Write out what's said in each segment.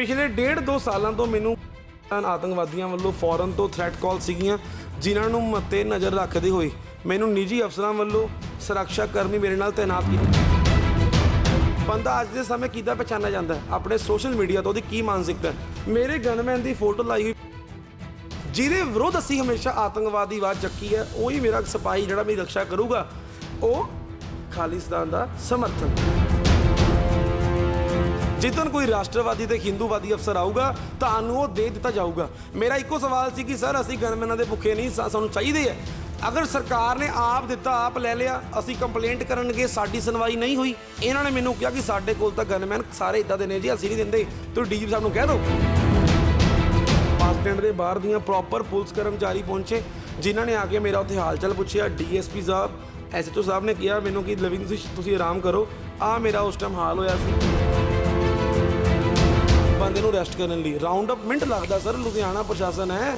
ਪਿਛਲੇ ਡੇਢ ਦੋ ਸਾਲਾਂ ਤੋਂ ਮੈਨੂੰ ਆਤੰਕਵਾਦੀਆਂ ਵੱਲੋਂ ਫੌਰਨ ਤੋਂ ਥ੍ਰੈਟ ਕਾਲ ਸੀਗੀਆਂ, ਜਿਨ੍ਹਾਂ ਨੂੰ ਮੱਤੇ ਨਜ਼ਰ ਰੱਖਦੇ ਹੋਏ ਮੈਨੂੰ ਨਿੱਜੀ ਅਫਸਰਾਂ ਵੱਲੋਂ ਸੁਰੱਖਿਆ ਕਰਮੀ ਮੇਰੇ ਨਾਲ ਤਾਇਨਾਤ ਕੀਤੇ ਬੰਦਾ ਅੱਜ ਦੇ ਸਮੇਂ ਕਿੱਦਾਂ ਪਛਾਣਿਆ ਜਾਂਦਾ ਹੈ? ਆਪਣੇ ਸੋਸ਼ਲ ਮੀਡੀਆ ਤੋਂ ਉਹਦੀ ਕੀ ਮਾਨਸਿਕਤਾ ਹੈ? ਮੇਰੇ ਗਨਮੈਨ ਦੀ ਫੋਟੋ ਲਾਈ ਹੋਈ ਜਿਹਦੇ ਵਿਰੁੱਧ ਅਸੀਂ ਹਮੇਸ਼ਾ ਆਤੰਕਵਾਦੀ ਆਵਾਜ਼ ਚੱਕੀ ਹੈ, ਉਹੀ ਮੇਰਾ ਸਿਪਾਹੀ ਜਿਹੜਾ ਮੇਰੀ ਰੱਖਿਆ ਕਰੂਗਾ, ਉਹ ਖਾਲਿਸਤਾਨ ਦਾ ਸਮਰਥਨ। ਜਿੱਦਨ ਕੋਈ ਰਾਸ਼ਟਰਵਾਦੀ ਤੇ ਹਿੰਦੂਵਾਦੀ ਅਫਸਰ ਆਊਗਾ, ਤੁਹਾਨੂੰ ਉਹ ਦੇ ਦਿੱਤਾ ਜਾਊਗਾ। ਮੇਰਾ ਇੱਕੋ ਸਵਾਲ ਸੀ ਕਿ, ਸਰ, ਅਸੀਂ ਗਨਮੈਨਾਂ ਦੇ ਭੁੱਖੇ ਨਹੀਂ, ਸਾ- ਸਾਨੂੰ ਚਾਹੀਦੇ ਆ। ਅਗਰ ਸਰਕਾਰ ਨੇ ਆਪ ਦਿੱਤਾ, ਆਪ ਲੈ ਲਿਆ, ਅਸੀਂ ਕੰਪਲੇਂਟ ਕਰਨਗੇ, ਸਾਡੀ ਸੁਣਵਾਈ ਨਹੀਂ ਹੋਈ। ਇਹਨਾਂ ਨੇ ਮੈਨੂੰ ਕਿਹਾ ਕਿ ਸਾਡੇ ਕੋਲ ਤਾਂ ਗਨਮੈਨ ਸਾਰੇ ਇਦਾਂ ਦੇ ਨੇ ਜੀ, ਅਸੀਂ ਨਹੀਂ ਦਿੰਦੇ। ਤੁਸੀਂ ਡੀਜੀਪੀ ਸਾਹਿਬ ਨੂੰ ਕਹਿ ਦਿਓ। ਬੱਸ ਸਟੈਂਡ ਦੇ ਬਾਹਰ ਦੀਆਂ ਪ੍ਰੋਪਰ ਪੁਲਿਸ ਕਰਮਚਾਰੀ ਪਹੁੰਚੇ, ਜਿਨ੍ਹਾਂ ਨੇ ਆ ਕੇ ਮੇਰਾ ਉੱਥੇ ਹਾਲ ਚਾਲ ਪੁੱਛਿਆ ਡੀਐਸਪੀ ਸਾਹਿਬ ਐਸਐਚਓ ਸਾਹਿਬ ਨੇ ਕਿਹਾ ਮੈਨੂੰ ਕਿ ਲਵਿੰਗ ਤੁਸੀਂ ਤੁਸੀਂ ਆਰਾਮ ਕਰੋ। ਆ ਮੇਰਾ ਉਸ ਟਾਈਮ ਹਾਲ ਹੋਇਆ ਸੀ। ਬੰਦੇ ਨੂੰ ਅਰੈਸਟ ਕਰਨ ਲਈ। ਰਾਉਂਡ ਅਪ ਮਿੰਟ ਲੱਗਦਾ ਸਰ ਲੁਧਿਆਣਾ ਪ੍ਰਸ਼ਾਸਨ ਹੈ।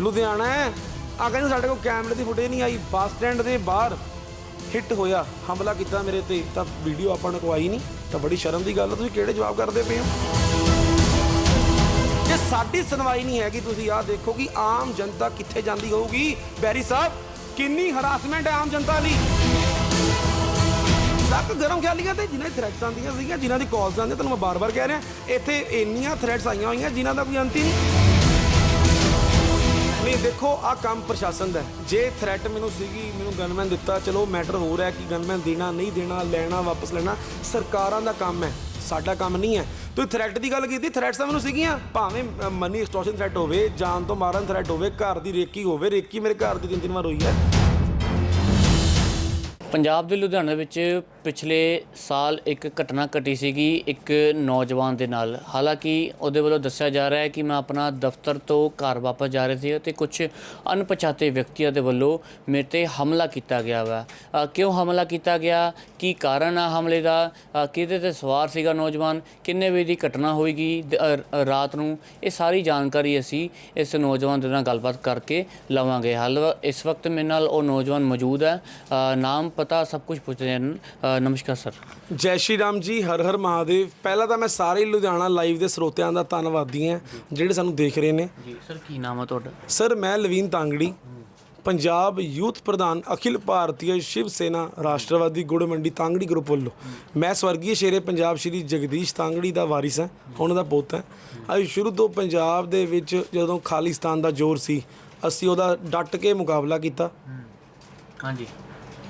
ਲੁਧਿਆਣਾ ਹੈ। ਆ ਕਹਿੰਦੇ ਸਾਡੇ ਕੋਲ ਕੈਮਰੇ ਦੀ ਫੁਟੇਜ ਨਹੀਂ ਆਈ। ਬੱਸ ਸਟੈਂਡ ਦੇ ਬਾਹਰ ਹਿੱਟ ਹੋਇਆ, ਹਮਲਾ ਕੀਤਾ ਮੇਰੇ ਤੇ। ਤਾਂ ਵੀਡੀਓ ਆਪਾਂ ਨੇ ਕੋਈ ਨਹੀਂ, ਤਾਂ ਬੜੀ ਸ਼ਰਮ ਦੀ ਗੱਲ ਹੈ ਤੁਸੀਂ ਕਿਹੜੇ ਜਵਾਬ ਕਰਦੇ ਪਏ ਹੋ? ਜੇ ਸਾਡੀ ਸੁਣਵਾਈ ਨਹੀਂ ਹੈਗੀ, ਤੁਸੀਂ ਆਹ ਦੇਖੋ ਕਿ ਆਮ ਜਨਤਾ ਕਿੱਥੇ ਜਾਂਦੀ ਹੋਊਗੀ। ਬੈਰੀ ਸਾਹਿਬ, ਕਿੰਨੀ ਹਰਾਸਮੈਂਟ ਹੈ ਆਮ ਜਨਤਾ ਲਈ? ਤੱਕ ਗਰਮ ਖਿਆਲੀਆਂ ਤੇ ਜਿਨ੍ਹਾਂ ਦੀ ਥ੍ਰੈਟਸ ਆਉਂਦੀਆਂ ਸੀਗੀਆਂ, ਜਿਨ੍ਹਾਂ ਦੀ ਕਾਲਸ ਆਉਂਦੀਆਂ, ਤੁਹਾਨੂੰ ਮੈਂ ਬਾਰ-ਬਾਰ ਕਹਿ ਰਿਹਾ, ਇੱਥੇ ਇੰਨੀਆਂ ਥ੍ਰੈਟਸ ਆਈਆਂ ਹੋਈਆਂ, ਜਿਨ੍ਹਾਂ ਦਾ ਕੋਈ ਅੰਤ ਹੀ ਨਹੀਂ। ਨਹੀਂ, ਦੇਖੋ ਆ ਕੰਮ ਪ੍ਰਸ਼ਾਸਨ ਦਾ ਹੈ। ਜੇ ਥ੍ਰੈਟ ਮੈਨੂੰ ਸੀਗੀ, ਮੈਨੂੰ ਗਨਮੈਨ ਦਿੱਤਾ, ਚਲੋ ਮੈਟਰ ਹੋ ਰਿਹਾ ਕਿ ਗਨਮੈਨ ਦੇਣਾ, ਨਹੀਂ ਦੇਣਾ, ਲੈਣਾ, ਵਾਪਸ ਲੈਣਾ, ਸਰਕਾਰਾਂ ਦਾ ਕੰਮ ਹੈ, ਸਾਡਾ ਕੰਮ ਨਹੀਂ ਹੈ। ਤੁਸੀਂ ਥ੍ਰੈਟ ਦੀ ਗੱਲ ਕੀਤੀ ਥ੍ਰੈਟਸ ਤਾਂ ਮੈਨੂੰ ਸੀਗੀਆਂ, ਭਾਵੇਂ ਮਨੀ ਐਕਸਟੋਰਸ਼ਨ ਥ੍ਰੈਟ ਹੋਵੇ, ਜਾਨ ਤੋਂ ਮਾਰਨ ਥ੍ਰੈਟ ਹੋਵੇ, ਘਰ ਦੀ ਰੇਕੀ ਹੋਵੇ, ਰੇਕੀ ਮੇਰੇ ਘਰ ਦੀ ਤਿੰਨ ਤਿੰਨ ਵਾਰ ਹੋਈ ਹੈ। ਪੰਜਾਬ ਦੇ ਲੁਧਿਆਣਾ ਵਿੱਚ ਪਿਛਲੇ ਸਾਲ ਇੱਕ ਘਟਨਾ ਘਟੀ ਸੀਗੀ ਇੱਕ ਨੌਜਵਾਨ ਦੇ ਨਾਲ। ਹਾਲਾਂਕਿ ਉਹਦੇ ਵੱਲੋਂ ਦੱਸਿਆ ਜਾ ਰਿਹਾ ਹੈ ਕਿ ਮੈਂ ਆਪਣਾ ਦਫ਼ਤਰ ਤੋਂ ਘਰ ਵਾਪਸ ਜਾ ਰਿਹਾ ਸੀ ਤੇ ਕੁਝ ਅਣਪਛਾਤੇ ਵਿਅਕਤੀਆਂ ਦੇ ਵੱਲੋਂ ਮੇਰੇ ਤੇ ਹਮਲਾ ਕੀਤਾ ਗਿਆ ਵਾ। ਕਿਉਂ ਹਮਲਾ ਕੀਤਾ ਗਿਆ? ਕੀ ਕਾਰਨ ਆ ਹਮਲੇ ਦਾ? ਕਿਹਦੇ ਤੇ ਸਵਾਰ ਸੀਗਾ ਨੌਜਵਾਨ? ਕਿੰਨੇ ਵਜੇ ਦੀ ਘਟਨਾ ਹੋਏਗੀ? ਰਾਤ ਨੂੰ ਇਹ ਸਾਰੀ ਜਾਣਕਾਰੀ ਅਸੀਂ ਇਸ ਨੌਜਵਾਨ ਦੇ ਨਾਲ ਗੱਲਬਾਤ ਕਰਕੇ ਲਵਾਂਗੇ। ਹਾਲ ਇਸ ਵਕਤ ਮੇਰੇ ਨਾਲ ਉਹ ਨੌਜਵਾਨ ਮੌਜੂਦ ਹੈ। ਨਾਮ, ਪਤਾ ਸਭ ਕੁਝ ਪੁੱਛਦੇ ਹਨ। ਨਮਸਕਾਰ ਸਰ। ਜੈ ਸ਼੍ਰੀ ਰਾਮ ਜੀ ਹਰ ਹਰ ਮਹਾਦੇਵ। ਪਹਿਲਾਂ ਤਾਂ ਮੈਂ ਸਾਰੇ ਲੁਧਿਆਣਾ ਲਾਈਵ ਦੇ ਸਰੋਤਿਆਂ ਦਾ ਧੰਨਵਾਦੀ ਹਾਂ ਜਿਹੜੇ ਸਾਨੂੰ ਦੇਖ ਰਹੇ ਨੇ। ਜੀ ਸਰ ਕੀ ਨਾਮ ਹੈ ਤੁਹਾਡਾ? ਸਰ ਮੈਂ ਲਵੀਨ ਤਾਂਗੜੀ ਪੰਜਾਬ ਯੂਥ ਪ੍ਰਧਾਨ ਅਖਿਲ ਭਾਰਤੀ ਸ਼ਿਵ ਸੈਨਾ ਰਾਸ਼ਟਰਵਾਦੀ ਗੁੜ ਮੰਡੀ ਤਾਂਗੜੀ ਗਰੁੱਪ ਵੱਲੋਂ। ਮੈਂ ਸਵਰਗੀ ਸ਼ੇਰੇ ਪੰਜਾਬ ਸ਼੍ਰੀ ਜਗਦੀਸ਼ ਤਾਂਗੜੀ ਦਾ ਵਾਰਿਸ ਹਾਂ ਉਹਨਾਂ ਦਾ ਪੁੱਤ ਹਾਂ। ਅਸੀਂ ਸ਼ੁਰੂ ਤੋਂ ਪੰਜਾਬ ਦੇ ਵਿੱਚ ਜਦੋਂ ਖਾਲਿਸਤਾਨ ਦਾ ਜ਼ੋਰ ਸੀ ਅਸੀਂ ਉਹਦਾ ਡਟ ਕੇ ਮੁਕਾਬਲਾ ਕੀਤਾ। ਹਾਂਜੀ।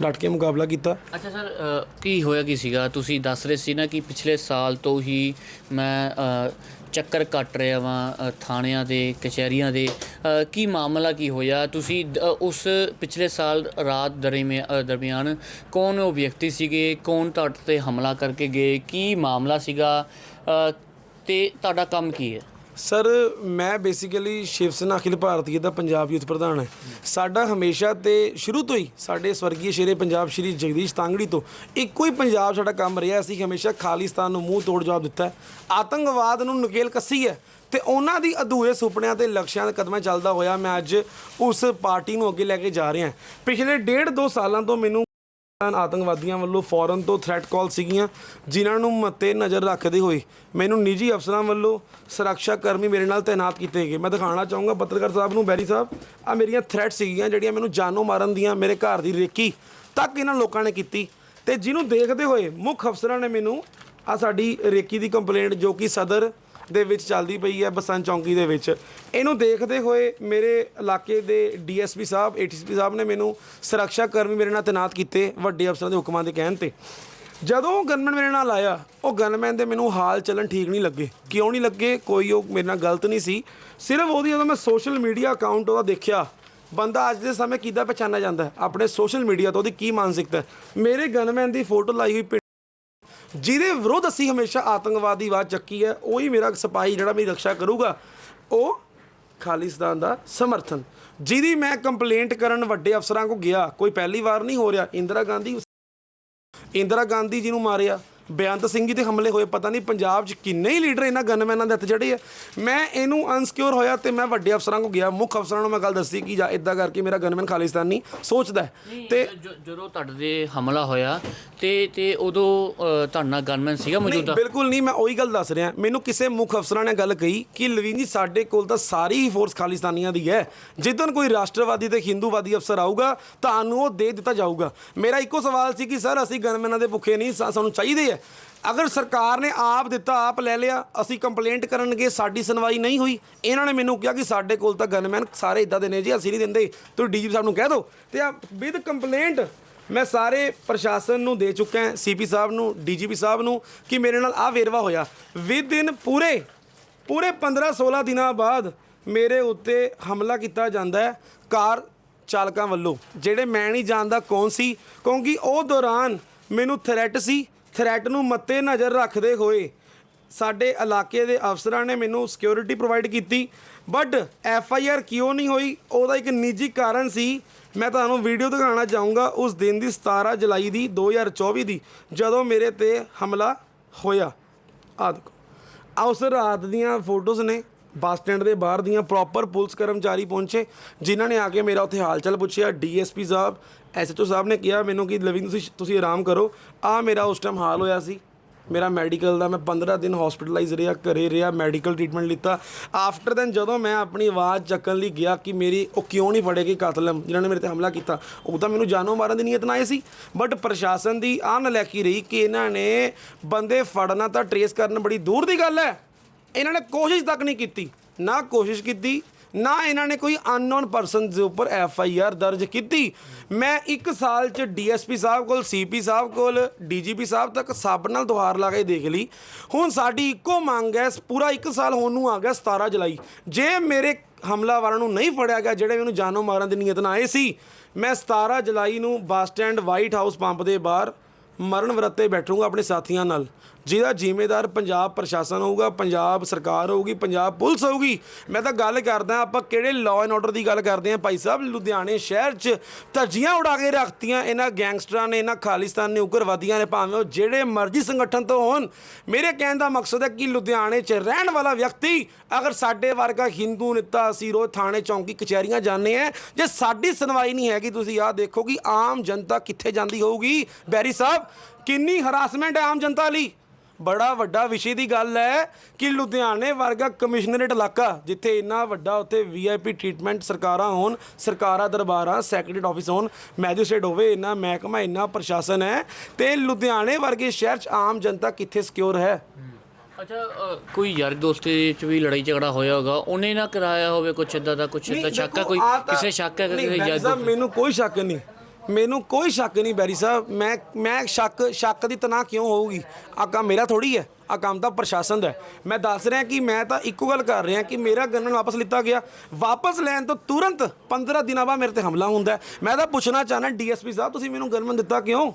ਡਟ ਕੇ ਮੁਕਾਬਲਾ ਕੀਤਾ। ਅੱਛਾ ਸਰ ਅ, ਕੀ ਹੋਇਆ ਕੀ ਸੀਗਾ? ਤੁਸੀਂ ਦੱਸ ਰਹੇ ਸੀ ਨਾ ਕਿ ਪਿਛਲੇ ਸਾਲ ਤੋਂ ਹੀ ਮੈਂ ਅ, ਚੱਕਰ ਕੱਟ ਰਿਹਾ ਵਾਂ ਅ, ਥਾਣਿਆਂ ਦੇ ਕਚਹਿਰੀਆਂ ਦੇ। ਅ, ਕੀ ਮਾਮਲਾ ਕੀ ਹੋਇਆ? ਤੁਸੀਂ ਦ- ਅ, ਉਸ ਪਿਛਲੇ ਸਾਲ ਰਾਤ ਦਰਮਿਆ- ਅ, ਦਰਮਿਆਨ ਕੌਣ ਉਹ ਵਿਅਕਤੀ ਸੀਗੇ? ਕੌਣ ਤੁਹਾਡੇ ਤੇ ਹਮਲਾ ਕਰਕੇ ਗਏ? ਕੀ ਮਾਮਲਾ ਸੀਗਾ? ਅ, ਤੇ ਤੁਹਾਡਾ ਕੰਮ ਕੀ ਹੈ? ਸਰ, ਮੈਂ ਬੇਸਿਕਲੀ ਸ਼ਿਵ ਸੈਨਾ, ਅਖਿਲ ਭਾਰਤੀ ਦਾ ਪੰਜਾਬ ਯੂਥ ਪ੍ਰਧਾਨ ਹੈ। ਸਾਡਾ ਹਮੇਸ਼ਾ ਤੇ ਸ਼ੁਰੂ ਤੋਂ ਹੀ ਸਾਡੇ ਸਵਰਗੀ ਸ਼ੇਰੇ ਪੰਜਾਬ ਸ਼੍ਰੀ ਜਗਦੀਸ਼ ਤਾਂਗੜੀ ਤੋਂ ਇੱਕੋ ਹੀ ਪੰਜਾਬ ਸਾਡਾ ਕੰਮ ਰਿਹਾ ਅਸੀਂ ਹਮੇਸ਼ਾ ਖਾਲਿਸਤਾਨ ਨੂੰ ਮੂੰਹ ਤੋੜ ਜਵਾਬ ਦਿੱਤਾ ਆਤੰਕਵਾਦ ਨੂੰ ਨਕੇਲ ਕੱਸੀ ਹੈ ਤੇ ਉਹਨਾਂ ਦੀ ਅਧੂਰੇ ਸੁਪਨਿਆਂ ਤੇ ਲਕਸ਼ਿਆਂ ਦੇ ਕਦਮਾਂ ਚੱਲਦਾ ਹੋਇਆ ਮੈਂ ਅੱਜ ਉਸ ਪਾਰਟੀ ਨੂੰ ਅੱਗੇ ਲੈ ਕੇ ਜਾ ਰਿਹਾ ਪਿਛਲੇ ਡੇਢ ਦੋ ਸਾਲਾਂ ਤੋਂ ਮੈਨੂੰ ਆਤੰਕਵਾਦੀਆਂ ਵੱਲੋਂ ਫੌਰਨ ਤੋਂ ਥ੍ਰੈਟ ਕਾਲ ਸੀਗੀਆਂ, ਜਿਨ੍ਹਾਂ ਨੂੰ ਮੱਤੇ ਨਜ਼ਰ ਰੱਖਦੇ ਹੋਏ ਮੈਨੂੰ ਨਿੱਜੀ ਅਫਸਰਾਂ ਵੱਲੋਂ ਸੁਰੱਖਿਆ ਕਰਮੀ ਮੇਰੇ ਨਾਲ ਤਾਇਨਾਤ ਕੀਤੇ ਗਏ। ਮੈਂ ਦਿਖਾਉਣਾ ਚਾਹੂੰਗਾ ਪੱਤਰਕਾਰ ਸਾਹਿਬ ਨੂੰ, ਬੈਰੀ ਸਾਹਿਬ ਆ ਮੇਰੀਆਂ ਥ੍ਰੈਟ ਸੀਗੀਆਂ, ਜਿਹੜੀਆਂ ਮੈਨੂੰ ਜਾਨੋਂ ਮਾਰਨ ਦੀਆਂ ਮੇਰੇ ਘਰ ਦੀ ਰੇਕੀ ਤੱਕ ਇਹਨਾਂ ਲੋਕਾਂ ਨੇ ਕੀਤੀ। ਤੇ ਜਿਹਨੂੰ ਦੇਖਦੇ ਹੋਏ ਮੁੱਖ ਅਫਸਰਾਂ ਨੇ ਮੈਨੂੰ ਆ ਸਾਡੀ ਰੇਕੀ ਦੀ ਕੰਪਲੇਂਟ ਜੋ ਕਿ ਸਦਰ ਦੇ ਵਿੱਚ ਚੱਲਦੀ ਪਈ ਹੈ ਬਸੰਤ ਚੌਂਕੀ ਦੇ ਵਿੱਚ। ਇਹਨੂੰ ਦੇਖਦੇ ਹੋਏ ਮੇਰੇ ਇਲਾਕੇ ਦੇ ਡੀਐਸਪੀ ਸਾਹਿਬ ਏਟੀਸਪੀ ਸਾਹਿਬ ਨੇ ਮੈਨੂੰ ਸੁਰੱਖਿਆ ਕਰਮੀ ਮੇਰੇ ਨਾਲ ਤਾਇਨਾਤ ਕੀਤੇ ਵੱਡੇ ਅਫਸਰਾਂ ਦੇ ਹੁਕਮਾਂ ਦੇ ਕਹਿਣ ਤੇ। ਜਦੋਂ ਉਹ ਗਨਮੈਨ ਮੇਰੇ ਨਾਲ ਆਇਆ, ਉਹ ਗਨਮੈਨ ਦੇ ਮੈਨੂੰ ਹਾਲ ਚੱਲਣ ਠੀਕ ਨਹੀਂ ਲੱਗੇ। ਕਿਉਂ ਨਹੀਂ ਲੱਗੇ? ਕੋਈ ਉਹ ਮੇਰੇ ਨਾਲ ਗਲਤ ਨਹੀਂ ਸੀ। ਸਿਰਫ ਉਹਦੀ ਜਦੋਂ ਮੈਂ ਸੋਸ਼ਲ ਮੀਡੀਆ ਅਕਾਊਂਟ ਉਹਦਾ ਦੇਖਿਆ, ਬੰਦਾ ਅੱਜ ਦੇ ਸਮੇਂ ਕਿੱਦਾਂ ਪਛਾਣਿਆ ਜਾਂਦਾ ਆਪਣੇ ਸੋਸ਼ਲ ਮੀਡੀਆ ਤੋਂ ਉਹਦੀ ਕੀ ਮਾਨਸਿਕਤਾ ਹੈ? ਮੇਰੇ ਗਨਮੈਨ ਦੀ ਫੋਟੋ ਲਾਈ ਹੋਈ ਪਿੰ- ਜਿਹਦੇ ਵਿਰੁੱਧ ਅਸੀਂ ਹਮੇਸ਼ਾ ਆਤੰਕਵਾਦੀ ਆਵਾਜ਼ ਚੱਕੀ ਹੈ, ਉਹੀ ਮੇਰਾ ਸਿਪਾਹੀ ਜਿਹੜਾ ਮੇਰੀ ਰੱਖਿਆ ਕਰੂਗਾ, ਉਹ ਖਾਲਿਸਤਾਨ ਦਾ ਸਮਰਥਨ। ਜਿਹਦੀ ਮੈਂ ਕੰਪਲੇਂਟ ਕਰਨ ਵੱਡੇ ਅਫਸਰਾਂ ਕੋ ਗਿਆ, ਕੋਈ ਪਹਿਲੀ ਵਾਰ ਨਹੀਂ ਹੋ ਰਿਹਾ। ਇੰਦਰਾ ਗਾਂਧੀ ਇੰਦਰਾ ਗਾਂਧੀ ਜੀ ਨੂੰ ਮਾਰਿਆ। ਬੇਅੰਤ ਸਿੰਘ ਜੀ ਤੇ ਹਮਲੇ ਹੋਏ ਪਤਾ ਨਹੀਂ ਪੰਜਾਬ 'ਚ ਕਿੰਨੇ ਹੀ ਲੀਡਰ ਇਹਨਾਂ ਗਨਮੈਨਾਂ ਦੇ ਹੱਥ ਜੜੇ ਆ। ਮੈਂ ਇਹਨੂੰ ਅਨਸਿਕਿਉਰ ਹੋਇਆ ਤੇ ਮੈਂ ਵੱਡੇ ਅਫਸਰਾਂ ਕੋ ਗਿਆ ਮੁੱਖ ਅਫਸਰਾਂ ਨੂੰ ਮੈਂ ਗੱਲ ਦੱਸੀ ਕਿ ਜਾਂ ਇਦਾਂ ਕਰਕੇ ਮੇਰਾ ਗਨਮੈਨ ਖਾਲਿਸਤਾਨੀ ਸੋਚਦਾ ਹੈ। ਤੇ ਜਦੋਂ ਤੁਹਾਡੇ ਤੇ ਹਮਲਾ ਹੋਇਆ ਤੇ ਤੇ ਉਦੋਂ ਤੁਹਾਡੇ ਨਾਲ ਗਨਮੈਨ ਸੀਗਾ ਮੌਜੂਦਾ? ਬਿਲਕੁਲ ਨਹੀਂ ਮੈਂ ਉਹੀ ਗੱਲ ਦੱਸ ਰਿਹਾ। ਮੈਨੂੰ ਕਿਸੇ ਮੁੱਖ ਅਫਸਰਾਂ ਨੇ ਗੱਲ ਕਹੀ ਕਿ ਲਵੀਨ ਜੀ ਸਾਡੇ ਕੋਲ ਤਾਂ ਸਾਰੀ ਹੀ ਫੋਰਸ ਖਾਲਿਸਤਾਨੀਆਂ ਦੀ ਹੈ। ਜਿੱਦਨ ਕੋਈ ਰਾਸ਼ਟਰਵਾਦੀ ਤੇ ਹਿੰਦੂਵਾਦੀ ਅਫਸਰ ਆਊਗਾ ਤੁਹਾਨੂੰ ਉਹ ਦੇ ਦਿੱਤਾ ਜਾਊਗਾ। ਮੇਰਾ ਇੱਕੋ ਸਵਾਲ ਸੀ ਕਿ ਸਰ ਅਸੀਂ ਗਨਮੈਨਾਂ ਦੇ ਭੁੱਖੇ ਨਹੀਂ ਸਾਨੂੰ ਚਾਹੀਦੇ ਹੈ ਅਗਰ ਸਰਕਾਰ ਨੇ ਆਪ ਦਿੱਤਾ, ਆਪ ਲੈ ਲਿਆ, ਅਸੀਂ ਕੰਪਲੇਂਟ ਕਰਨਗੇ, ਸਾਡੀ ਸੁਣਵਾਈ ਨਹੀਂ ਹੋਈ। ਇਹਨਾਂ ਨੇ ਮੈਨੂੰ ਕਿਹਾ ਕਿ ਸਾਡੇ ਕੋਲ ਤਾਂ ਗਨਮੈਨ ਸਾਰੇ ਇਦਾਂ ਦੇ ਨੇ ਜੀ, ਅਸੀਂ ਨਹੀਂ ਦਿੰਦੇ। ਤੁਸੀਂ ਡੀਜੀਪੀ ਸਾਹਿਬ ਨੂੰ ਕਹਿ ਦਿਓ। ਤੇ ਆ ਵਿਦ ਕੰਪਲੇਂਟ ਮੈਂ ਸਾਰੇ ਪ੍ਰਸ਼ਾਸਨ ਨੂੰ ਦੇ ਚੁੱਕਾ ਹਾਂ ਸੀਪੀ ਸਾਹਿਬ ਨੂੰ ਡੀਜੀਪੀ ਸਾਹਿਬ ਨੂੰ, ਕਿ ਮੇਰੇ ਨਾਲ ਆ ਵੇਰਵਾ ਹੋਇਆ। ਵਿਦ ਦਿਨ ਪੂਰੇ ਪੂਰੇ 15 16 ਦਿਨਾਂ ਬਾਅਦ ਮੇਰੇ ਉੱਤੇ ਹਮਲਾ ਕੀਤਾ ਜਾਂਦਾ ਹੈ ਕਾਰ ਚਾਲਕਾਂ ਵੱਲੋਂ। ਜਿਹੜੇ ਮੈਂ ਨਹੀਂ ਜਾਣਦਾ ਕੌਣ ਸੀ, ਕਿਉਂਕਿ ਉਹ ਦੌਰਾਨ ਮੈਨੂੰ ਥ੍ਰੈਟ ਸੀ। ਥ੍ਰੈਟ ਨੂੰ ਮੱਤੇ ਨਜ਼ਰ ਰੱਖਦੇ ਹੋਏ ਸਾਡੇ ਇਲਾਕੇ ਦੇ ਅਫਸਰਾਂ ਨੇ ਮੈਨੂੰ ਸਿਕਿਉਰਿਟੀ ਪ੍ਰੋਵਾਈਡ ਕੀਤੀ ਬਟ ਐਫ ਆਈ ਆਰ ਕਿਉਂ ਨਹੀਂ ਹੋਈ? ਉਹਦਾ ਇੱਕ ਨਿੱਜੀ ਕਾਰਨ ਸੀ। ਮੈਂ ਤੁਹਾਨੂੰ ਵੀਡੀਓ ਦਿਖਾਉਣਾ ਚਾਹੂੰਗਾ ਉਸ ਦਿਨ ਦੀ 17 ਜੁਲਾਈ ਦੀ 2024 ਦੀ, ਜਦੋਂ ਮੇਰੇ ਤੇ ਹਮਲਾ ਹੋਇਆ। ਆਹ ਦੇਖੋ। ਆ ਉਸ ਰਾਤ ਦੀਆਂ ਫੋਟੋਜ਼ ਨੇ। ਬੱਸ ਸਟੈਂਡ ਦੇ ਬਾਹਰ ਦੀਆਂ ਪ੍ਰੋਪਰ ਪੁਲਿਸ ਕਰਮਚਾਰੀ ਪਹੁੰਚੇ, ਜਿਨ੍ਹਾਂ ਨੇ ਆ ਕੇ ਮੇਰਾ ਉੱਥੇ ਹਾਲ ਚਾਲ ਪੁੱਛਿਆ। ਡੀਐਸਪੀ ਸਾਹਿਬ ਐਸਐਚਓ ਸਾਹਿਬ ਨੇ ਕਿਹਾ ਮੈਨੂੰ ਕਿ ਲਵਿੰਗ ਤੁਸੀਂ ਤੁਸੀਂ ਆਰਾਮ ਕਰੋ। ਆ ਮੇਰਾ ਉਸ ਟਾਈਮ ਹਾਲ ਹੋਇਆ ਸੀ। ਮੇਰਾ ਮੈਡੀਕਲ ਦਾ ਮੈਂ 15 ਦਿਨ ਹਸਪੀਟਲਾਈਜ਼ ਰਿਹਾ, ਘਰੇ ਰਿਹਾ ਮੈਡੀਕਲ ਟ੍ਰੀਟਮੈਂਟ ਲਿੱਤਾ। ਆਫਟਰ ਦੈਨ ਜਦੋਂ ਮੈਂ ਆਪਣੀ ਆਵਾਜ਼ ਚੱਕਣ ਲਈ ਗਿਆ ਕਿ ਮੇਰੀ, ਉਹ ਕਿਉਂ ਨਹੀਂ ਫੜੇ ਫੜੇਗੇ ਕਾਤਲਮ, ਜਿਨ੍ਹਾਂ ਨੇ ਮੇਰੇ ਤੇ ਹਮਲਾ ਕੀਤਾ, ਉਹ ਤਾਂ ਮੈਨੂੰ ਜਾਨੋਂ ਮਾਰਨ ਦੀ ਨੀਅਤ ਨਾ ਆਏ ਸੀ। ਬਟ ਪ੍ਰਸ਼ਾਸਨ ਦੀ ਆਹ ਨਲੈਕੀ ਰਹੀ ਕਿ ਇਹਨਾਂ ਨੇ ਬੰਦੇ ਫੜਨਾ ਤਾਂ ਟਰੇਸ ਕਰਨ ਬੜੀ ਦੂਰ ਦੀ ਗੱਲ ਹੈ। ਇਹਨਾਂ ਨੇ ਕੋਸ਼ਿਸ਼ ਤੱਕ ਨਹੀਂ ਕੀਤੀ। ਨਾ ਕੋਸ਼ਿਸ਼ ਕੀਤੀ ਨਾ ਇਹਨਾਂ ਨੇ ਕੋਈ ਅਨਨੋਨ ਪਰਸਨ ਦੇ ਉੱਪਰ ਐਫ ਆਈ ਆਰ ਦਰਜ ਕੀਤੀ। ਮੈਂ 1 ਸਾਲ ਚ ਡੀ ਐੱਸ ਪੀ ਸਾਹਿਬ ਕੋਲ ਸੀ ਪੀ ਸਾਹਿਬ ਕੋਲ ਡੀ ਜੀ ਪੀ ਸਾਹਿਬ ਤੱਕ ਸਭ ਨਾਲ ਦੁਹਾਰ ਲਾ ਕੇ ਦੇਖ ਲਈ। ਹੁਣ ਸਾਡੀ ਇੱਕੋ ਮੰਗ ਹੈ, ਪੂਰਾ 1 ਸਾਲ ਹੋਣ ਨੂੰ ਆ ਗਿਆ 17 ਜੁਲਾਈ। ਜੇ ਮੇਰੇ ਹਮਲਾਵਰਾਂ ਨੂੰ ਨਹੀਂ ਫੜਿਆ ਗਿਆ, ਜਿਹੜੇ ਮੈਨੂੰ ਜਾਨੋਂ ਮਾਰਨ ਦੀ ਨੀਅਤ ਨਾਲ ਆਏ ਸੀ, ਮੈਂ 17 ਜੁਲਾਈ ਨੂੰ bus stand white house pump ਦੇ ਬਾਹਰ ਮਰਨ ਵਰਤੇ ਬੈਠੂੰਗਾ ਆਪਣੇ ਸਾਥੀਆਂ ਨਾਲ। ਜਿਹਦਾ ਜ਼ਿੰਮੇਦਾਰ ਪੰਜਾਬ ਪ੍ਰਸ਼ਾਸਨ ਹੋਊਗਾ, ਪੰਜਾਬ ਸਰਕਾਰ ਹੋਊਗੀ, ਪੰਜਾਬ ਪੁਲਿਸ ਹੋਊਗੀ। ਮੈਂ ਤਾਂ ਗੱਲ ਕਰਦਾ, ਆਪਾਂ ਕਿਹੜੇ ਲਾਅ ਐਂਡ ਆਰਡਰ ਦੀ ਗੱਲ ਕਰਦੇ ਆਂ ਭਾਈ ਸਾਹਿਬ, ਲੁਧਿਆਣੇ ਸ਼ਹਿਰ 'ਚ ਧੱਜੀਆਂ ਉਡਾ ਕੇ ਰੱਖਤੀਆਂ, ਇਹਨਾਂ ਗੈਂਗਸਟਰਾਂ ਨੇ, ਇਹਨਾਂ ਖਾਲਿਸਤਾਨੀ ਉਗਰਵਾਦੀਆਂ ਨੇ, ਭਾਵੇਂ ਉਹ ਜਿਹੜੇ ਮਰਜ਼ੀ ਸੰਗਠਨ ਤੋਂ ਹੋਣ। ਮੇਰੇ ਕਹਿਣ ਦਾ ਮਕਸਦ ਹੈ ਕਿ ਲੁਧਿਆਣੇ 'ਚ ਰਹਿਣ ਵਾਲਾ ਵਿਅਕਤੀ, ਅਗਰ ਸਾਡੇ ਵਰਗਾ ਹਿੰਦੂ, ਨੇਤਾ ਅਸੀਂ ਰੋਜ਼ ਥਾਣੇ, ਚੌਂਕੀ, ਕਚਹਿਰੀਆਂ ਜਾਂਦੇ ਆ, ਜੇ ਸਾਡੀ ਸੁਣਵਾਈ ਨਹੀਂ ਹੈਗੀ, ਤੁਸੀਂ ਆਹ ਦੇਖੋ ਕਿ ਆਮ ਜਨਤਾ ਕਿੱਥੇ ਜਾਂਦੀ ਹੋਊਗੀ? ਬੈਰੀ ਸਾਹਿਬ, ਕਿੰਨੀ ਹਰਾਸਮੈਂਟ ਹੈ ਆਮ ਜਨਤਾ ਲਈ? ਬੜਾ ਵੱਡਾ ਵਿਸ਼ੇ ਦੀ ਗੱਲ ਹੈ ਕਿ ਲੁਧਿਆਣੇ ਵਰਗਾ ਕਮਿਸ਼ਨਰੇਟ ਇਲਾਕਾ ਜਿੱਥੇ ਇੰਨਾ ਵੱਡਾ ਉੱਥੇ ਵੀਆਈਪੀ ਟ੍ਰੀਟਮੈਂਟ ਸਰਕਾਰਾਂ ਹੋਣ ਸਰਕਾਰਾਂ ਦਰਬਾਰਾਂ ਸੈਕਟਰੀਏਟ ਆਫਿਸ ਹੋਣ ਮੈਜਿਸਟ੍ਰੇਟ ਹੋਵੇ ਇੰਨਾ ਮਹਿਕਮਾ ਇੰਨਾ ਪ੍ਰਸ਼ਾਸਨ ਹੈ ਤੇ ਲੁਧਿਆਣੇ ਵਰਗੇ ਸ਼ਹਿਰ 'ਚ ਆਮ ਜਨਤਾ ਕਿੱਥੇ ਸਿਕਿਉਰ ਹੈ? ਅੱਛਾ ਅ, ਕੋਈ ਯਾਰ ਦੋਸਤੀ ਚ ਵੀ ਲੜਾਈ ਝਗੜਾ ਹੋਇਆ ਹੋਗਾ ਉਹਨੇ ਨਾ ਕਰਾਇਆ ਹੋਵੇ ਕੁਛ ਇਦਾਂ ਦਾ ਕੁਛ ਇਦਾਂ ਸ਼ੱਕ ਹੈ ਕੋਈ? ਕਿਸੇ ਸ਼ੱਕ ਹੈ ਨਹੀਂ, ਕਿਸੇ ਯਾਰ ਦੋਸਤ? ਮੈਨੂੰ ਕੋਈ ਸ਼ੱਕ ਨਹੀਂ। ਮੈਨੂੰ ਕੋਈ ਸ਼ੱਕ ਨਹੀਂ ਬੈਰੀ ਸਾਹਿਬ, ਮੈਂ ਮੈਂ ਸ਼ੱਕ ਸ਼ੱਕ ਦੀ ਤਨਾਹ ਕਿਉਂ ਹੋਊਗੀ? ਆ ਕੰਮ ਮੇਰਾ ਥੋੜੀ ਹੈ ਆ ਕੰਮ ਤਾਂ ਪ੍ਰਸ਼ਾਸਨ ਦਾ ਹੈ। ਮੈਂ ਦੱਸ ਰਿਹਾ ਕਿ ਮੈਂ ਤਾਂ ਇੱਕੋ ਗੱਲ ਕਰ ਰਿਹਾ ਕਿ ਮੇਰਾ ਗਨਨ ਵਾਪਸ ਲਿੱਤਾ ਗਿਆ। ਵਾਪਸ ਲੈਣ ਤੋਂ ਤੁਰੰਤ 15 ਦਿਨਾਂ ਬਾਅਦ ਮੇਰੇ ਤੇ ਹਮਲਾ ਹੁੰਦਾ ਹੈ। ਮੈਂ ਤਾਂ ਪੁੱਛਣਾ ਚਾਹਨਾ ਡੀਐਸਪੀ ਸਾਹਿਬ, ਤੁਸੀਂ ਮੈਨੂੰ ਗਨਮਨ ਦਿੱਤਾ ਕਿਉਂ?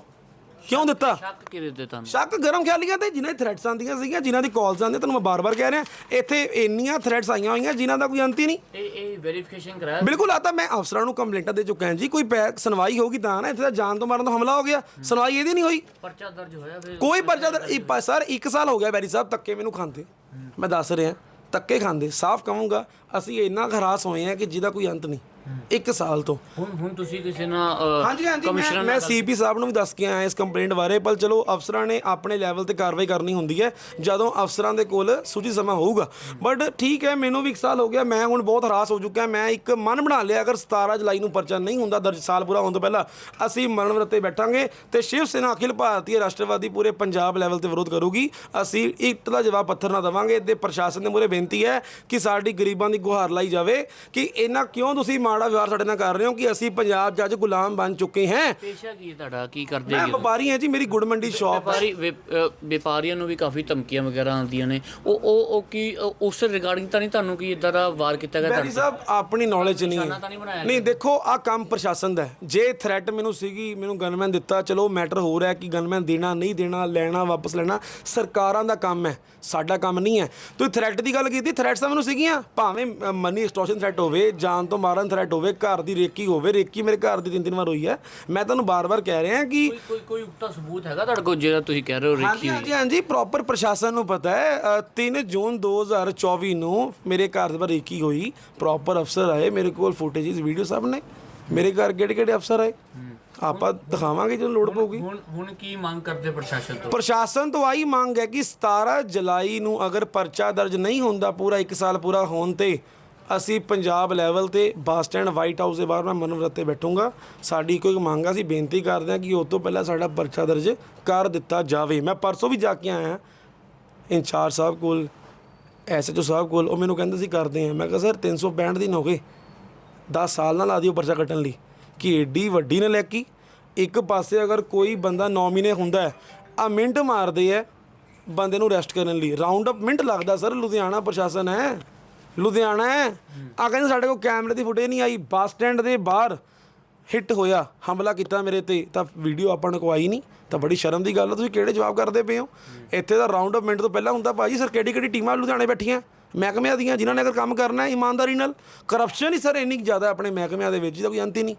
ਕਿਉਂ ਦਿੱਤਾ? ਸ਼ੱਕ ਕਿਹਦੇ ਤੇ ਤੁਹਾਨੂੰ? ਸ਼ੱਕ ਗਰਮ ਖਿਆਲੀਆਂ ਤੇ ਜਿਨ੍ਹਾਂ ਦੀ ਥ੍ਰੈਟਸ ਆਉਂਦੀਆਂ ਸੀਗੀਆਂ ਜਿਨ੍ਹਾਂ ਦੀ ਕਾਲਸ ਆਉਂਦੀਆਂ ਤੁਹਾਨੂੰ ਮੈਂ ਬਾਰ-ਬਾਰ ਕਹਿ ਰਿਹਾ ਇੱਥੇ ਇੰਨੀਆਂ ਥ੍ਰੈਟਸ ਆਈਆਂ ਹੋਈਆਂ ਜਿਨ੍ਹਾਂ ਦਾ ਕੋਈ ਅੰਤ ਹੀ ਨਹੀਂ। ਇਹ ਇਹ ਵੈਰੀਫਿਕੇਸ਼ਨ ਕਰਾਇਆ ਬਿਲਕੁਲ ਆ ਤਾਂ ਮੈਂ ਅਫਸਰਾਂ ਨੂੰ ਕੰਪਲੇਂਟਾਂ ਦੇ ਚੁੱਕਾ ਹਾਂ ਜੀ ਕੋਈ ਪੈ ਸੁਣਵਾਈ ਹੋਗੀ ਤਾਂ ਨਾ ਇੱਥੇ ਤਾਂ ਜਾਨ ਤੋਂ ਮਾਰਨ ਤੋਂ ਹਮਲਾ ਹੋ ਗਿਆ ਸੁਣਵਾਈ ਇਹਦੀ ਨਹੀਂ ਹੋਈ। ਪਰਚਾ ਦਰਜ ਹੋਇਆ ਫਿਰ। ਕੋਈ ਪਰਚਾ ਦਰ- ਇਹ ਪ- ਸਰ 1 ਸਾਲ ਹੋ ਗਿਆ ਬੈਰੀ ਸਾਹਿਬ ਧੱਕੇ ਮੈਨੂੰ ਖਾਂਦੇ। ਮੈਂ ਦੱਸ ਰਿਹਾ ਧੱਕੇ ਖਾਂਦੇ ਸਾਫ਼ ਕਹੂੰਗਾ ਅਸੀਂ ਇੰਨਾ ਖਰਾਸ ਹੋਏ ਆ ਕਿ ਜਿਹਦਾ ਕੋਈ ਅੰਤ ਨਹੀਂ। 1 ਸਾਲ ਤੋਂ। ਹੁਣ ਹੁਣ ਤੁਸੀਂ ਕਿਸੇ ਨਾਲ ਅ, ਹਾਂਜੀ ਹਾਂਜੀ ਕਮਿਸ਼ਨਰ ਮੈਂ ਨਾਲ ਮੈਂ ਸੀਪੀ ਸਾਹਿਬ ਨੂੰ ਵੀ ਦੱਸ ਕੇ ਆਇਆ ਇਸ ਕੰਪਲੇਂਟ ਬਾਰੇ ਪਰ ਚਲੋ ਅਫਸਰਾਂ ਨੇ ਆਪਣੇ ਲੈਵਲ ਤੇ ਕਾਰਵਾਈ ਕਰਨੀ ਹੁੰਦੀ ਹੈ। ਜਦੋਂ ਅਫਸਰਾਂ ਦੇ ਕੋਲ ਸੂਚੀ ਸਮਾਂ ਹੋਊਗਾ। ਬਟ ਠੀਕ ਹੈ ਮੈਨੂੰ ਵੀ 1 ਸਾਲ ਹੋ ਗਿਆ। ਮੈਂ ਹੁਣ ਬਹੁਤ ਹਰਾਸ ਹੋ ਚੁੱਕਾ ਮੈਂ ਇੱਕ ਮਨ ਬਣਾ ਲਿਆ ਅਗਰ 17 ਜੁਲਾਈ ਨੂੰ ਪਰਚਾ ਨਹੀਂ ਹੁੰਦਾ ਦਰਜ ਸਾਲ ਪੂਰਾ ਹੋਣ ਤੋਂ ਪਹਿਲਾਂ ਅਸੀਂ ਮਰਨ ਵਰਤੇ ਬੈਠਾਂਗੇ ਤੇ ਸ਼ਿਵ ਸੈਨਾ ਅਖਿਲ ਭਾਰਤੀ ਰਾਸ਼ਟਰਵਾਦੀ ਪੂਰੇ ਪੰਜਾਬ ਲੈਵਲ ਤੇ ਵਿਰੋਧ ਕਰੂਗੀ। ਅਸੀਂ ਇੱਟ ਦਾ ਜਵਾਬ ਪੱਥਰ ਨਾ ਦੇਵਾਂਗੇ। ਤੇ ਪ੍ਰਸ਼ਾਸਨ ਦੇ ਮੂਹਰੇ ਬੇਨਤੀ ਹੈ ਕਿ ਸਾਡੀ ਗਰੀਬਾਂ ਦੀ ਗੁਹਾਰ ਲਾਈ ਜਾਵੇ ਕਿ ਇਹਨਾਂ ਕਿਉਂ ਤੁਸੀਂ ਮਾੜਾ ਵਿਵਹਾਰ ਸਾਡੇ ਨਾਲ ਕਰ ਰਹੇ ਹੋ ਕਿ ਅਸੀਂ ਪੰਜਾਬ ਅੱਜ ਗੁਲਾਮ ਬਣ ਚੁੱਕੇ ਹਾਂ। ਪੇਸ਼ਾ ਕੀ ਹੈ ਤੁਹਾਡਾ? ਕੀ ਕਰਦੇ ਮੈਂ ਕੀ ਵਪਾਰੀ ਹਾਂ ਜੀ ਮੇਰੀ ਗੁੜ ਮੰਡੀ ਸ਼ਾਪ ਵਪਾਰੀ ਵਪ- ਅ, ਵਪਾਰੀਆਂ ਨੂੰ ਵੀ ਕਾਫੀ ਧਮਕੀਆਂ ਵਗੈਰਾ ਆਉਂਦੀਆਂ ਨੇ। ਉਹ ਉਹ ਉਹ ਕੀ ਉਸ ਰਿਗਾਰਡਿੰਗ ਤਾਂ ਨਹੀਂ ਤੁਹਾਨੂੰ ਕੀ ਇਦਾਂ ਦਾ ਵਾਰ ਕੀਤਾ ਗਿਆ ਬੈਰੀ ਸਾਹਿਬ ਆਪਣੀ ਨੌਲੇਜ ਨਹੀਂ ਨਿਸ਼ਾਨਾ ਤਾਂ ਨਹੀਂ ਹੈ ਬਣਾਇਆ ਨਹੀਂ ਦੇਖੋ ਆ ਕੰਮ ਪ੍ਰਸ਼ਾਸਨ ਦਾ ਹੈ। ਜੇ ਥ੍ਰੈਟ ਮੈਨੂੰ ਸੀਗੀ ਮੈਨੂੰ ਗਨਮੈਨ ਦਿੱਤਾ ਚਲੋ ਮੈਟਰ ਹੋ ਰਿਹਾ ਕਿ ਗਨਮੈਨ ਦੇਣਾ ਨਹੀਂ ਦੇਣਾ ਲੈਣਾ ਵਾਪਸ ਲੈਣਾ ਸਰਕਾਰਾਂ ਦਾ ਕੰਮ ਹੈ। ਸਾਡਾ ਕੰਮ ਨਹੀਂ ਹੈ। ਤੁਸੀਂ ਥ੍ਰੈਟ ਦੀ ਗੱਲ ਕੀਤੀ ਥ੍ਰੈਟਸ ਤਾਂ ਮੈਨੂੰ ਸੀਗੀਆਂ। ਭਾਵੇਂ ਮਨੀ ਐਕਸਟੋਰਸ਼ਨ ਥ੍ਰੈਟ ਹੋਵੇ ਜਾਨ ਤੋਂ ਮਾਰਨ ਥ੍ਰੈਟ ਫੈਟ ਹੋਵੇ ਘਰ ਦੀ ਰੇਕੀ ਹੋਵੇ ਰੇਕੀ ਮੇਰੇ ਘਰ ਦੀ ਤਿੰਨ ਤਿੰਨ ਵਾਰ ਹੋਈ ਹੈ। ਮੈਂ ਤੁਹਾਨੂੰ ਬਾਰ-ਬਾਰ ਕਹਿ ਰਿਹਾ ਕਿ ਕੋਈ ਕੋਈ ਕੋਈ ਉਕਤਾ ਸਬੂਤ ਹੈਗਾ ਤੁਹਾਡੇ ਕੋਲ ਜਿਹੜਾ ਤੁਸੀਂ ਕਹਿ ਰਹੇ ਹੋ ਹੋਈ? ਹਾਂਜੀ ਹਾਂਜੀ ਪ੍ਰੋਪਰ ਪ੍ਰਸ਼ਾਸਨ ਨੂੰ ਪਤਾ ਹੈ ਅ, 3 ਜੂਨ 2024 ਨੂੰ ਮੇਰੇ ਘਰ ਦੇ ਬਾਹਰ ਰੇਕੀ ਹੋਈ। ਪ੍ਰੋਪਰ ਅਫਸਰ ਆਏ ਮੇਰੇ ਕੋਲ ਫੁਟੇजेस ਵੀਡੀਓ ਸਭ ਨੇ। ਮੇਰੇ ਘਰ ਕਿਹੜੇ ਕਿਹੜੇ ਅਫਸਰ ਆਏ? ਆਪਾਂ ਦਿਖਾਵਾਂਗੇ ਜਦੋਂ ਲੋੜ ਪਊਗੀ। ਹੁਣ ਹੁਣ ਕੀ ਮੰਗ ਕਰਦੇ ਪ੍ਰਸ਼ਾਸਨ ਤੋਂ? ਪ੍ਰਸ਼ਾਸਨ ਤੋਂ ਆਹੀ ਮੰਗ ਹੈ ਕਿ 17 ਜੁਲਾਈ ਨੂੰ ਅਗਰ ਪਰਚਾ ਦਰਜ ਨਹੀਂ ਹੁੰਦਾ ਪੂਰਾ 1 ਸਾਲ ਪੂਰਾ ਹੋਣ ਤੇ ਅਸੀਂ ਪੰਜਾਬ ਲੈਵਲ ਤੇ ਬੱਸ ਸਟੈਂਡ ਵਾਈਟ ਹਾਊਸ ਦੇ ਬਾਹਰ ਮੈਂ ਮਨਵਰਤ ਤੇ ਬੈਠੂੰਗਾ। ਸਾਡੀ ਕੋਈ ਮੰਗ ਆ, ਅਸੀਂ ਬੇਨਤੀ ਕਰਦੇ ਹਾਂ ਕਿ ਉਹ ਤੋਂ ਪਹਿਲਾਂ ਸਾਡਾ ਪਰਚਾ ਦਰਜ ਕਰ ਦਿੱਤਾ ਜਾਵੇ। ਮੈਂ ਪਰਸੋਂ ਵੀ ਜਾ ਕੇ ਆਇਆ ਇੰਚਾਰਜ ਸਾਹਿਬ ਕੋਲ ਐਸਐਚਓ ਸਾਹਿਬ ਕੋਲ, ਉਹ ਮੈਨੂੰ ਕਹਿੰਦੇ ਸੀ ਕਰਦੇ ਆ ਮੈਂ ਕਿਹਾ, ਸਰ 365 ਦਿਨ ਹੋ ਗਏ 10 ਸਾਲ ਨਾ ਲਾ ਉਹ ਪਰਚਾ ਕੱਟਣ ਲਈ। ਕਿ ਏਡੀ ਵੱਡੀ ਨੇ ਲੈਕੀ ਇੱਕ ਪਾਸੇ ਅਗਰ ਕੋਈ ਬੰਦਾ ਨੋਮੀਨੇ ਹੁੰਦਾ ਹੈ ਆ ਮਿੰਟ ਮਾਰਦੇ ਐ ਬੰਦੇ ਨੂੰ ਅਰੈਸਟ ਕਰਨ ਲਈ। ਰਾਉਂਡ ਅਪ ਮਿੰਟ ਲੱਗਦਾ, ਸਰ, ਲੁਧਿਆਣਾ ਪ੍ਰਸ਼ਾਸਨ ਹੈ। ਲੁਧਿਆਣਾ ਹੈ। ਆ ਕਹਿੰਦੇ ਸਾਡੇ ਕੋਲ ਕੈਮਰੇ ਦੀ ਫੁਟੇਜ ਨਹੀਂ ਆਈ। ਬੱਸ ਸਟੈਂਡ ਦੇ ਬਾਹਰ ਹਿੱਟ ਹੋਇਆ ਹਮਲਾ ਕੀਤਾ ਮੇਰੇ ਤੇ। ਤਾਂ ਵੀਡੀਓ ਆਪਾਂ ਨੂੰ ਕੋਈ ਨਹੀਂ। ਤਾਂ ਬੜੀ ਸ਼ਰਮ ਦੀ ਗੱਲ ਹੈ ਤੁਸੀਂ ਕਿਹੜੇ ਜਵਾਬ ਕਰਦੇ ਪਏ ਹੋ? ਇੱਥੇ ਦਾ ਰਾਉਂਡ ਅਪ ਮਿੰਟ ਤੋਂ ਪਹਿਲਾਂ ਹੁੰਦਾ ਭਾਜੀ ਸਰ ਕਿਹੜੀ ਕਿਹੜੀ ਟੀਮਾਂ ਲੁਧਿਆਣੇ ਬੈਠੀਆਂ? ਮਹਿਕਮਿਆਂ ਦੀਆਂ ਜਿਨ੍ਹਾਂ ਨੇ ਅਗਰ ਕੰਮ ਕਰਨਾ ਹੈ ਇਮਾਨਦਾਰੀ ਨਾਲ? ਕਰਪਸ਼ਨ ਹੀ ਸਰ ਇੰਨੀ ਜ਼ਿਆਦਾ ਆਪਣੇ ਮਹਿਕਮਿਆਂ ਦੇ ਵਿੱਚ ਜਿਹਦਾ ਕੋਈ ਅੰਤ ਹੀ ਨਹੀਂ।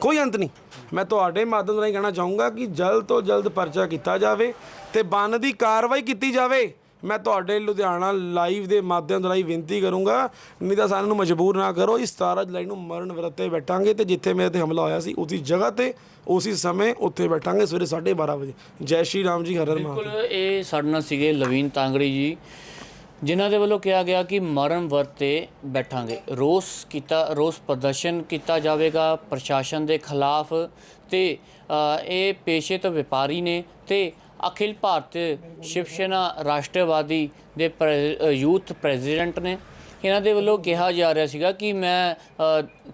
ਕੋਈ ਅੰਤ ਨਹੀਂ। ਮੈਂ ਤੁਹਾਡੇ ਮਾਧਿਅਮ ਰਾਹੀਂ ਕਹਿਣਾ ਚਾਹੂੰਗਾ ਕਿ ਜਲਦ ਤੋਂ ਜਲਦ ਪਰਚਾ ਕੀਤਾ ਜਾਵੇ ਤੇ ਬਣਦੀ ਕਾਰਵਾਈ ਕੀਤੀ ਜਾਵੇ। ਮੈਂ ਤੁਹਾਡੇ ਲੁਧਿਆਣਾ ਲਾਈਵ ਦੇ ਮਾਧਿਅਮ ਰਾਹੀਂ ਬੇਨਤੀ ਕਰੂੰਗਾ ਨਹੀਂ ਤਾਂ ਸਾਨੂੰ ਮਜਬੂਰ ਨਾ ਕਰੋ, ਇਸ 17 ਜੁਲਾਈ ਨੂੰ ਮਰਨ ਵਰਤੇ ਬੈਠਾਂਗੇ ਤੇ ਜਿੱਥੇ ਮੇਰੇ ਤੇ ਹਮਲਾ ਹੋਇਆ ਸੀ, ਉਸੇ ਜਗ੍ਹਾ ਤੇ, ਉਸੇ ਸਮੇਂ ਉੱਥੇ ਬੈਠਾਂਗੇ ਸਵੇਰੇ 12:30 ਵਜੇ। ਜੈ ਸ਼੍ਰੀ ਰਾਮ ਜੀ ਹਰ ਹਰ ਬਿਲਕੁਲ, ਇਹ ਸਾਡੇ ਨਾਲ ਸੀਗੇ ਲਵੀਨ ਤਾਂਗੜੀ ਜੀ, ਜਿਨ੍ਹਾਂ ਦੇ ਵੱਲੋਂ ਕਿਹਾ ਗਿਆ ਕਿ ਮਰਨ ਵਰਤੇ ਬੈਠਾਂਗੇ। ਰੋਸ ਕੀਤਾ, ਰੋਸ ਪ੍ਰਦਰਸ਼ਨ ਕੀਤਾ ਜਾਵੇਗਾ ਪ੍ਰਸ਼ਾਸਨ ਦੇ ਖਿਲਾਫ ਤੇ ਇਹ ਪੇਸ਼ੇ ਤੋਂ ਵਪਾਰੀ ਨੇ ਤੇ ਅਖਿਲ ਭਾਰਤ ਸ਼ਿਵ ਸੈਨਾ ਰਾਸ਼ਟਰਵਾਦੀ ਦੇ ਪ੍ਰ- ਯੂਥ ਪ੍ਰੈਜ਼ੀਡੈਂਟ ਨੇ। ਇਹਨਾਂ ਦੇ ਵੱਲੋਂ ਕਿਹਾ ਜਾ ਰਿਹਾ ਸੀਗਾ ਕਿ ਮੈਂ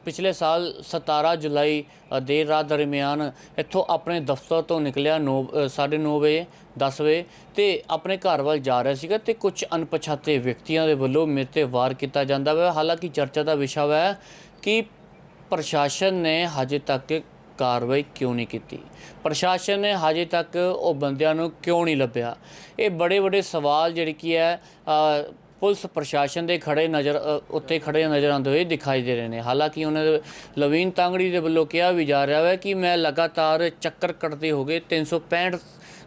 ਪਿਛਲੇ ਸਾਲ 17 ਜੁਲਾਈ ਦੇਰ ਰਾਤ ਦਰਮਿਆਨ ਇੱਥੋਂ ਆਪਣੇ ਦਫ਼ਤਰ ਤੋਂ ਨਿਕਲਿਆ 9 9:30 ਵਜੇ 10 ਵਜੇ ਤੇ ਆਪਣੇ ਘਰ ਵੱਲ ਜਾ ਰਿਹਾ ਸੀਗਾ ਤੇ ਕੁਝ ਅਣਪਛਾਤੇ ਵਿਅਕਤੀਆਂ ਦੇ ਵੱਲੋਂ ਮੇਰੇ ਤੇ ਵਾਰ ਕੀਤਾ ਜਾਂਦਾ ਵਾ। ਹਾਲਾਂਕਿ ਚਰਚਾ ਦਾ ਵਿਸ਼ਾ ਹੈ ਕਿ ਪ੍ਰਸ਼ਾਸਨ ਨੇ ਹਜੇ ਤੱਕ ਕਾਰਵਾਈ ਕਿਉਂ ਨਹੀਂ ਕੀਤੀ? ਪ੍ਰਸ਼ਾਸਨ ਨੇ ਹਜੇ ਤੱਕ ਉਹ ਬੰਦਿਆਂ ਨੂੰ ਕਿਉਂ ਨਹੀਂ ਲੱਭਿਆ? ਇਹ ਬੜੇ ਵੱਡੇ ਸਵਾਲ ਜਿਹੜੇ ਕੀ ਹੈ ਪੁਲਿਸ ਪ੍ਰਸ਼ਾਸਨ ਦੇ ਖੜੇ ਨਜ਼ਰ ਉੱਤੇ ਖੜੇ ਨਜ਼ਰ ਆਉਂਦੇ ਹੋਏ ਦਿਖਾਈ ਦੇ ਰਹੇ ਨੇ। ਹਾਲਾਂਕਿ ਉਹਨਾਂ ਦੇ ਲਵੀਨ ਤਾਂਗੜੀ ਦੇ ਵੱਲੋਂ ਕਿਹਾ ਵੀ ਜਾ ਰਿਹਾ ਹੈ ਕਿ ਮੈਂ ਲਗਾਤਾਰ ਚੱਕਰ ਕੱਟਦੇ ਹੋ ਗਏ 365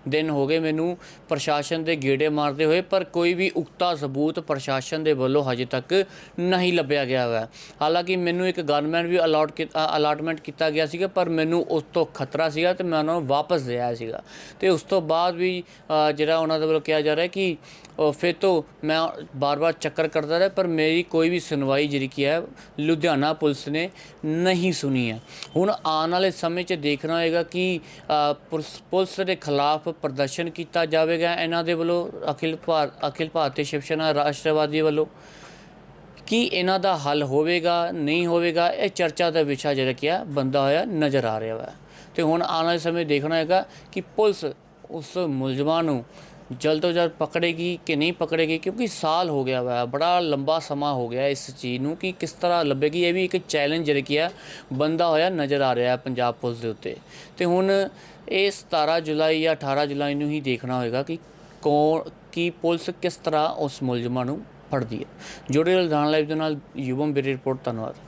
ਦਿਨ ਹੋ ਗਏ ਮੈਨੂੰ ਪ੍ਰਸ਼ਾਸਨ ਦੇ ਗੇੜੇ ਮਾਰਦੇ ਹੋਏ, ਪਰ ਕੋਈ ਵੀ ਉਕਤਾ ਸਬੂਤ ਪ੍ਰਸ਼ਾਸਨ ਦੇ ਵੱਲੋਂ ਹਜੇ ਤੱਕ ਨਹੀਂ ਲੱਭਿਆ ਗਿਆ ਹੈ ਹਾਲਾਂਕਿ ਮੈਨੂੰ ਇੱਕ ਗਨਮੈਨ ਵੀ ਅਲਾਟ ਅਲਾਟਮੈਂਟ ਕੀਤਾ ਗਿਆ ਸੀਗਾ, ਪਰ ਮੈਨੂੰ ਉਸ ਤੋਂ ਖਤਰਾ ਸੀਗਾ ਤੇ ਮੈਂ ਉਹਨਾਂ ਨੂੰ ਵਾਪਸ ਦੇ ਆਇਆ ਸੀਗਾ। ਤੇ ਉਸ ਤੋਂ ਬਾਅਦ ਵੀ ਜਿਹੜਾ ਉਹਨਾਂ ਦੇ ਵੱਲੋਂ ਕਿਹਾ ਜਾ ਰਿਹਾ ਕਿ ਫਿਰ ਤੋਂ ਮੈਂ ਬਾਰ-ਬਾਰ ਚੱਕਰ ਕਰਦਾ ਰਿਹਾ, ਪਰ ਮੇਰੀ ਕੋਈ ਵੀ ਸੁਣਵਾਈ ਜਿਹੜੀ ਕੀ ਹੈ, ਲੁਧਿਆਣਾ ਪੁਲਿਸ ਨੇ ਨਹੀਂ ਸੁਣੀ ਹੈ। ਹੁਣ ਆਉਣ ਵਾਲੇ ਸਮੇਂ 'ਚ ਦੇਖਣਾ ਹੋਏਗਾ ਕਿ ਪੁਲਿਸ ਪੁਲਿਸ ਦੇ ਖਿਲਾਫ ਪ੍ਰਦਰਸ਼ਨ ਕੀਤਾ ਜਾਵੇਗਾ ਇਹਨਾਂ ਦੇ ਵੱਲੋਂ ਅਖਿਲ ਭਾਰਤ ਅਖਿਲ ਭਾਰਤੀ ਸ਼ਿਵ ਸੈਨਾ ਰਾਸ਼ਟਰਵਾਦੀ ਵੱਲੋਂ। ਕੀ ਇਹਨਾਂ ਦਾ ਹੱਲ ਹੋਵੇਗਾ, ਨਹੀਂ ਹੋਵੇਗਾ, ਇਹ ਚਰਚਾ ਦਾ ਵਿਸ਼ਾ ਜਿਹੜਾ ਕੀ ਹੈ ਬੰਦਾ ਹੋਇਆ ਨਜ਼ਰ ਆ ਰਿਹਾ ਹੈ ਤੇ ਹੁਣ ਆਉਣ ਵਾਲੇ ਸਮੇਂ ਦੇਖਣਾ ਹੈਗਾ ਕਿ ਪੁਲਿਸ ਉਸ ਮੁਲਜ਼ਮਾਂ ਨੂੰ ਜਲਦ ਤੋਂ ਜਲਦ ਪਕੜੇਗੀ ਕਿ ਨਹੀਂ ਪਕੜੇਗੀ ਕਿਉਂਕਿ ਸਾਲ ਹੋ ਗਿਆ ਵਾ ਬੜਾ ਲੰਬਾ ਸਮਾਂ ਹੋ ਗਿਆ ਇਸ ਚੀਜ਼ ਨੂੰ ਕਿ ਕਿਸ ਤਰ੍ਹਾਂ ਲੱਭੇਗੀ ਇਹ ਵੀ ਇੱਕ ਚੈਲੰਜ ਜਿਹੜਾ ਕੀ ਆ ਬੰਦਾ ਹੋਇਆ ਨਜ਼ਰ ਆ ਰਿਹਾ ਪੰਜਾਬ ਪੁਲਿਸ ਦੇ ਉੱਤੇ ਤੇ ਹੁਣ ਇਹ 17 ਜੁਲਾਈ ਜਾਂ 18 ਜੁਲਾਈ ਨੂੰ ਹੀ ਦੇਖਣਾ ਹੋਏਗਾ ਕਿ ਕੌਣ ਕੀ ਪੁਲਿਸ ਕਿਸ ਤਰ੍ਹਾਂ ਉਸ ਮੁਲਜ਼ਮਾਂ ਨੂੰ ਫੜਦੀ ਹੈ ਜੁੜੇ ਰਹੋ ਲਾਈਵ ਦੇ ਨਾਲ ਯੂਵਮ ਬਿਰੀ ਰਿਪੋਰਟ ਧੰਨਵਾਦ